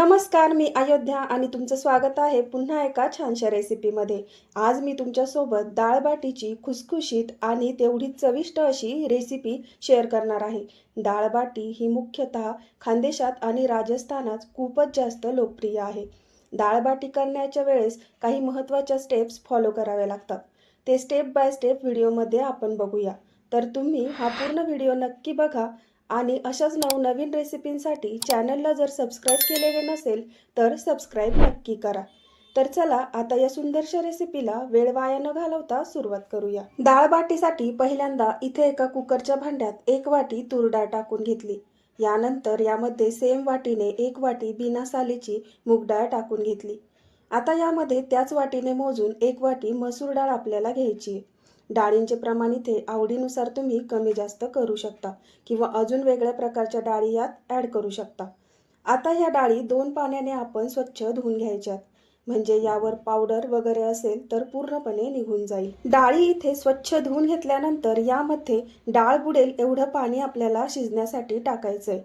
नमस्कार मी अयोध्या आणि तुमचं स्वागत आहे पुन्हा एका छानशा रेसिपीमध्ये. आज मी तुमच्यासोबत डाळबाटीची खुसखुशीत आणि तेवढीच चविष्ट अशी रेसिपी शेअर करणार आहे. डाळबाटी ही मुख्यतः खानदेशात आणि राजस्थानात खूपच जास्त लोकप्रिय आहे. डाळबाटी करण्याच्या वेळेस काही महत्त्वाच्या स्टेप्स फॉलो कराव्या लागतात. ते स्टेप बाय स्टेप व्हिडिओमध्ये आपण बघूया. तर तुम्ही हा पूर्ण व्हिडिओ नक्की बघा. आणि अशाच नवनवीन रेसिपींसाठी चॅनलला जर सबस्क्राईब केलेले नसेल तर सबस्क्राईब नक्की करा. तर चला आता या सुंदरशा रेसिपीला वेळ वाया न घालवता सुरुवात करूया. डाळ बाटीसाठी पहिल्यांदा इथे एका कुकरच्या भांड्यात एक वाटी तूर डाळ टाकून घेतली. यानंतर यामध्ये सेम वाटीने एक वाटी बिना सालीची मूग डाळ टाकून घेतली. आता यामध्ये त्याच वाटीने मोजून एक वाटी मसूर डाळ आपल्याला घ्यायची आहे. डाळींचे प्रमाण इथे आवडीनुसार तुम्ही कमी जास्त करू शकता किंवा अजून वेगळ्या प्रकारच्या डाळी यात ॲड करू शकता. आता ह्या डाळी दोन पाण्याने आपण स्वच्छ धुवून घ्यायच्यात. म्हणजे यावर पावडर वगैरे असेल तर पूर्णपणे निघून जाईल. डाळी इथे स्वच्छ धुवून घेतल्यानंतर यामध्ये डाळ बुडेल एवढं पाणी आपल्याला शिजण्यासाठी टाकायचं आहे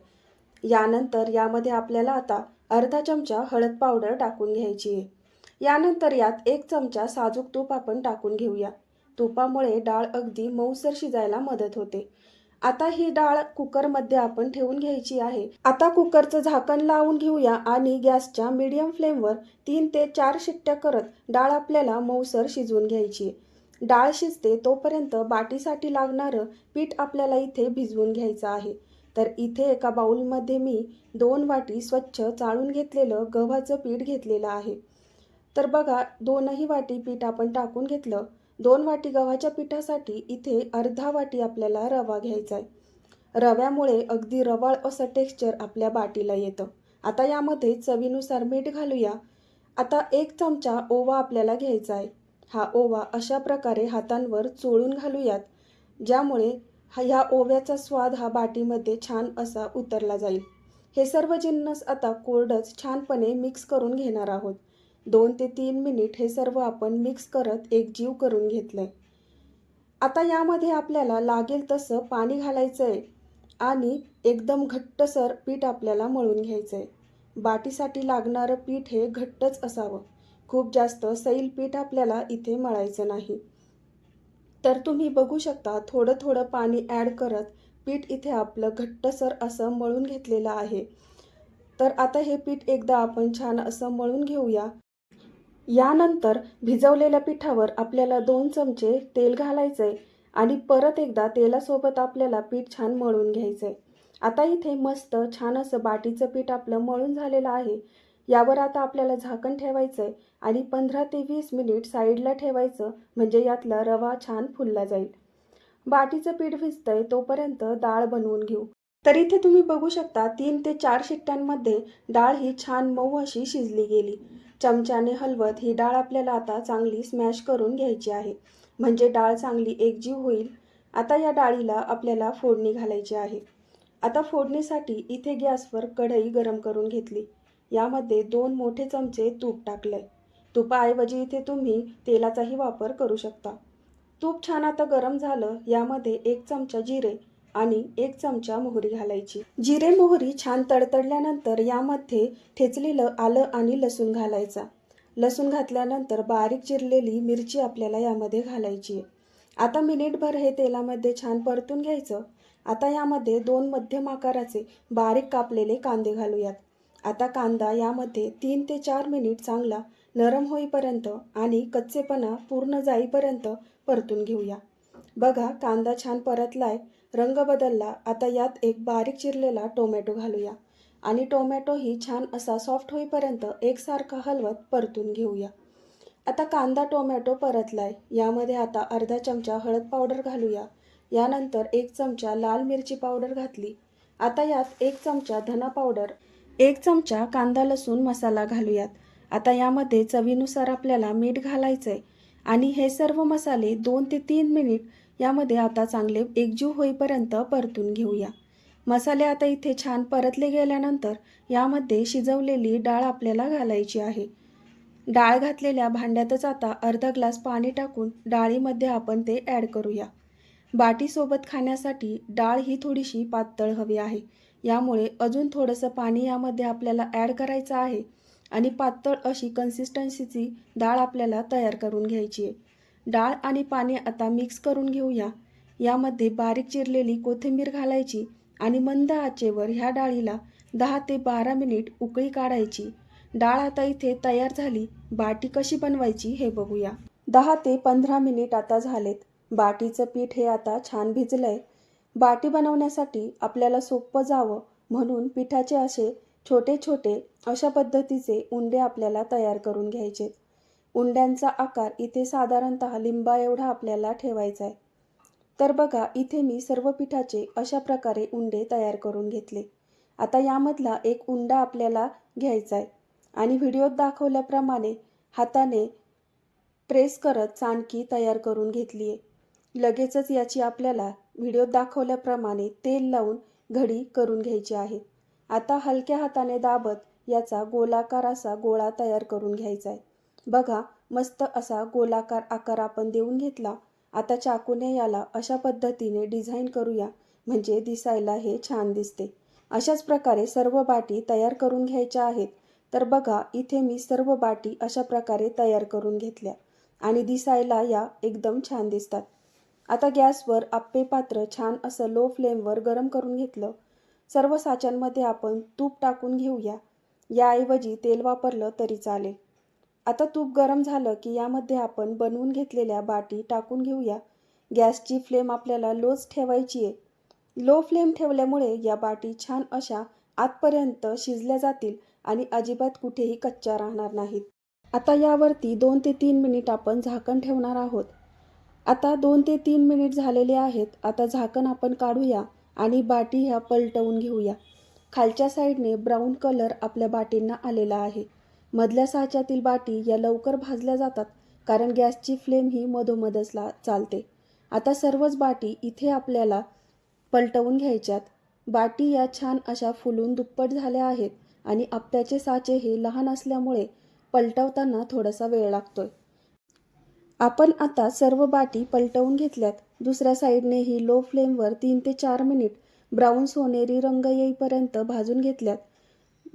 यानंतर यामध्ये आपल्याला आता अर्धा चमचा हळद पावडर टाकून घ्यायची आहे. यानंतर यात एक चमचा साजूक तूप आपण टाकून घेऊया. तुपामुळे डाळ अगदी मऊसर शिजायला मदत होते. आता ही डाळ कुकरमध्ये आपण ठेवून घ्यायची आहे. आता कुकरचं झाकण लावून घेऊया आणि गॅसच्या मीडियम फ्लेमवर तीन ते चार शिट्ट्या करत डाळ आपल्याला मऊसर शिजवून घ्यायची. डाळ शिजते तोपर्यंत बाटीसाठी लागणारं पीठ आपल्याला इथे भिजवून घ्यायचं आहे. तर इथे एका बाउलमध्ये मी दोन वाटी स्वच्छ चाळून घेतलेलं गव्हाचं पीठ घेतलेलं आहे. तर बघा दोनही वाटी पीठ आपण टाकून घेतलं. दोन वाटी गव्हाच्या पिठासाठी इथे अर्धा वाटी आपल्याला रवा घ्यायचा आहे रव्यामुळे अगदी रवाळ असं टेक्स्चर आपल्या बाटीला येतं. आता यामध्ये चवीनुसार मीठ घालूया. आता एक चमचा ओवा आपल्याला घ्यायचा आहे हा ओवा अशा प्रकारे हातांवर चोळून घालूयात ज्यामुळे हा ह्या ओव्याचा स्वाद हा बाटीमध्ये छान असा उतरला जाईल. हे सर्व जिन्नस आता कोरडच छानपणे मिक्स करून घेणार आहोत. दोन ते तीन मिनिट हे सर्व आपण मिक्स करत एकजीव करून घेतलं आहे आता यामध्ये आपल्याला लागेल तसं पाणी घालायचं आहे आणि एकदम घट्टसर पीठ आपल्याला मळून घ्यायचं आहे बाटीसाठी लागणारं पीठ हे घट्टच असावं. खूप जास्त सैल पीठ आपल्याला इथे मळायचं नाही. तर तुम्ही बघू शकता थोडं थोडं पाणी ॲड करत पीठ इथे आपलं घट्टसर असं मळून घेतलेलं आहे. तर आता हे पीठ एकदा आपण छान असं मळून घेऊया. यानंतर भिजवलेल्या पिठावर आपल्याला दोन चमचे तेल घालायचं आहे आणि परत एकदा तेलासोबत आपल्याला पीठ छान मळून घ्यायचं आहे आता इथे मस्त छान असं बाटीचं पीठ आपलं मळून झालेलं आहे. यावर आता आपल्याला झाकण ठेवायचं आहे आणि पंधरा ते वीस मिनिट साईडला ठेवायचं म्हणजे यातला रवा छान फुलला जाईल. बाटीचं पीठ भिजतंय तोपर्यंत डाळ बनवून घेऊ. तर इथे तुम्ही बघू शकता तीन ते चार शिट्ट्यांमध्ये डाळ ही छान मऊ अशी शिजली गेली. चमच्याने हलवत ही डाळ आपल्याला आता चांगली स्मॅश करून घ्यायची आहे. म्हणजे डाळ चांगली एकजीव होईल. आता या डाळीला आपल्याला फोडणी घालायची आहे. आता फोडणीसाठी इथे गॅसवर कढई गरम करून घेतली. यामध्ये दोन मोठे चमचे तूप टाकलंय. तुपाऐवजी इथे तुम्ही तेलाचाही वापर करू शकता. तूप छान आता गरम झालं यामध्ये एक चमचा जिरे आणि एक चमचा मोहरी घालायची. जिरे मोहरी छान तडतडल्यानंतर यामध्ये ठेचलेलं आलं आणि लसूण घालायचा. लसूण घातल्यानंतर बारीक चिरलेली मिरची आपल्याला यामध्ये घालायची आहे. आता मिनिटभर हे तेलामध्ये छान परतून घ्यायचं. आता यामध्ये दोन मध्यम आकाराचे बारीक कापलेले कांदे घालूयात. आता कांदा यामध्ये तीन ते चार मिनिट चांगला नरम होईपर्यंत आणि कच्चेपणा पूर्ण जाईपर्यंत परतून घेऊया. बघा कांदा छान परतलाय. रंग बदलला आता यात एक बारीक चिरलेला टोमॅटो घालूया. आणि टोमॅटोही छान असा सॉफ्ट होईपर्यंत एकसारखा हलवत परतून घेऊया. आता कांदा टोमॅटो परतलाय. यामध्ये आता अर्धा चमचा हळद पावडर घालूया. यानंतर एक चमचा लाल मिरची पावडर घातली. आता यात एक चमचा धना पावडर एक चमचा कांदा लसूण मसाला घालूयात. आता यामध्ये चवीनुसार आपल्याला मीठ घालायचं आहे आणि हे सर्व मसाले दोन ते तीन मिनिट यामध्ये आता चांगले एकजीव होईपर्यंत परतून घेऊया. मसाले आता इथे छान परतले गेल्यानंतर यामध्ये शिजवलेली डाळ आपल्याला घालायची आहे. डाळ घातलेल्या भांड्यातच आता अर्धा ग्लास पाणी टाकून डाळीमध्ये आपण ते ॲड करूया. बाटीसोबत खाण्यासाठी डाळ ही थोडीशी पातळ हवी आहे. यामुळे अजून थोडंसं पाणी यामध्ये आपल्याला ॲड करायचं आहे आणि पातळ अशी कन्सिस्टन्सीची डाळ आपल्याला तयार करून घ्यायची आहे. डाळ आणि पाणी आता मिक्स करून घेऊया. यामध्ये बारीक चिरलेली कोथिंबीर घालायची आणि मंद आचेवर ह्या डाळीला दहा ते बारा मिनिट उकळी काढायची. डाळ आता इथे तयार झाली. बाटी कशी बनवायची हे बघूया. दहा ते पंधरा मिनिट आता झालेत. बाटीचं पीठ हे आता छान भिजलंय. बाटी बनवण्यासाठी आपल्याला सोपं जावं म्हणून पिठाचे असे छोटे छोटे अशा पद्धतीचे उंडे आपल्याला तयार करून घ्यायचेत. उंड्यांचा आकार इथे साधारणतः लिंबा एवढा आपल्याला ठेवायचा आहे तर बघा इथे मी सर्व पिठाचे अशा प्रकारे उंडे तयार करून घेतले. आता यामधला एक उंडा आपल्याला घ्यायचा आहे आणि व्हिडिओत दाखवल्याप्रमाणे हाताने प्रेस करत चाणकी तयार करून घेतली आहे लगेचच याची आपल्याला व्हिडिओत दाखवल्याप्रमाणे तेल लावून घडी करून घ्यायची आहे. आता हलक्या हाताने दाबत याचा गोलाकार असा गोळा तयार करून घ्यायचा आहे बघा मस्त असा गोलाकार आकार आपण देऊन घेतला. आता चाकूने याला अशा पद्धतीने डिझाईन करूया म्हणजे दिसायला हे छान दिसते. अशाच प्रकारे सर्व बाटी तयार करून घ्यायच्या आहेत. तर बघा इथे मी सर्व बाटी अशा प्रकारे तयार करून घेतल्या आणि दिसायला या एकदम छान दिसतात. आता गॅसवर आप्पे पात्र छान असं लो फ्लेमवर गरम करून घेतलं. सर्व साच्यांमध्ये आपण तूप टाकून घेऊया. याऐवजी तेल वापरलं तरी चालेल. आता तूप गरम झालं की यामध्ये आपण बनवून घेतलेल्या बाटी टाकून घेऊया. गॅसची फ्लेम आपल्याला लोच ठेवायची आहे. लो फ्लेम ठेवल्यामुळे या बाटी छान अशा आतपर्यंत शिजल्या जातील आणि अजिबात कुठेही कच्च्या राहणार नाहीत. आता यावरती दोन ते तीन मिनिट आपण झाकण ठेवणार आहोत. आता दोन ते तीन मिनिट झालेले आहेत. आता झाकण आपण काढूया आणि बाटी ह्या पलटवून घेऊया. खालच्या साईडने ब्राऊन कलर आपल्या बाटींना आलेला आहे. मधल्या साच्यातील बाटी या लवकर भाजल्या जातात कारण गॅसची फ्लेम ही मधोमधच ला चालते. आता सर्वच बाटी इथे आपल्याला पलटवून घ्यायच्यात. बाटी या छान अशा फुलून दुप्पट झाल्या आहेत आणि आपट्याचे साचे हे लहान असल्यामुळे पलटवताना थोडासा वेळ लागतोय. आपण आता सर्व बाटी पलटवून घेतल्यात. दुसऱ्या साईडने ही लो फ्लेमवर तीन ते चार मिनिट ब्राऊन सोनेरी रंग येईपर्यंत भाजून घेतल्यात.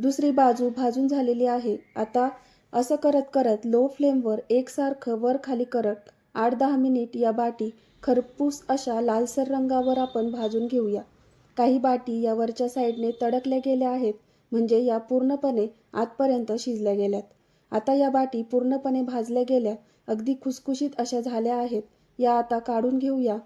दुसरी बाजू भाजून झालेली आहे. आता असं करत करत लो फ्लेमवर एकसारखं वर खाली करत आठ दहा मिनिट या बाटी खरपूस अशा लालसर रंगावर आपण भाजून घेऊया. काही बाटी या वरच्या साईडने तडकल्या गेल्या आहेत म्हणजे या पूर्णपणे आतपर्यंत शिजल्या गेल्यात. आता या बाटी पूर्णपणे भाजल्या गेल्या अगदी खुसखुशीत अशा झाल्या आहेत. या आता काढून घेऊया.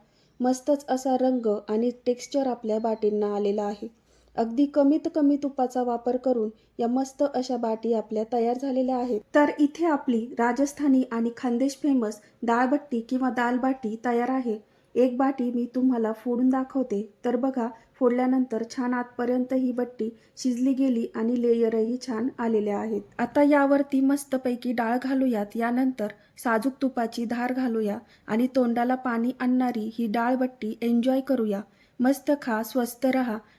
मस्तच असा रंग आणि टेक्स्चर आपल्या बाटींना आलेला आहे. अगदी कमीत कमी तुपाचा वापर करून या मस्त अशा बाटी आपल्या तयार झालेल्या आहेत. तर इथे आपली राजस्थानी आणि खानदेश फेमस डाळबट्टी किंवा दालबाटी तयार आहे. एक बाटी मी तुम्हाला फोडून दाखवते. तर बघा फोडल्यानंतर छान आतपर्यंत ही बट्टी शिजली गेली आणि लेयरही छान आलेले आहेत. आता यावरती मस्तपैकी डाळ घालूयात. यानंतर साजूक तुपाची धार घालूया आणि तोंडाला पाणी आणणारी ही डाळबट्टी एन्जॉय करूया. मस्त खा स्वस्त रहा.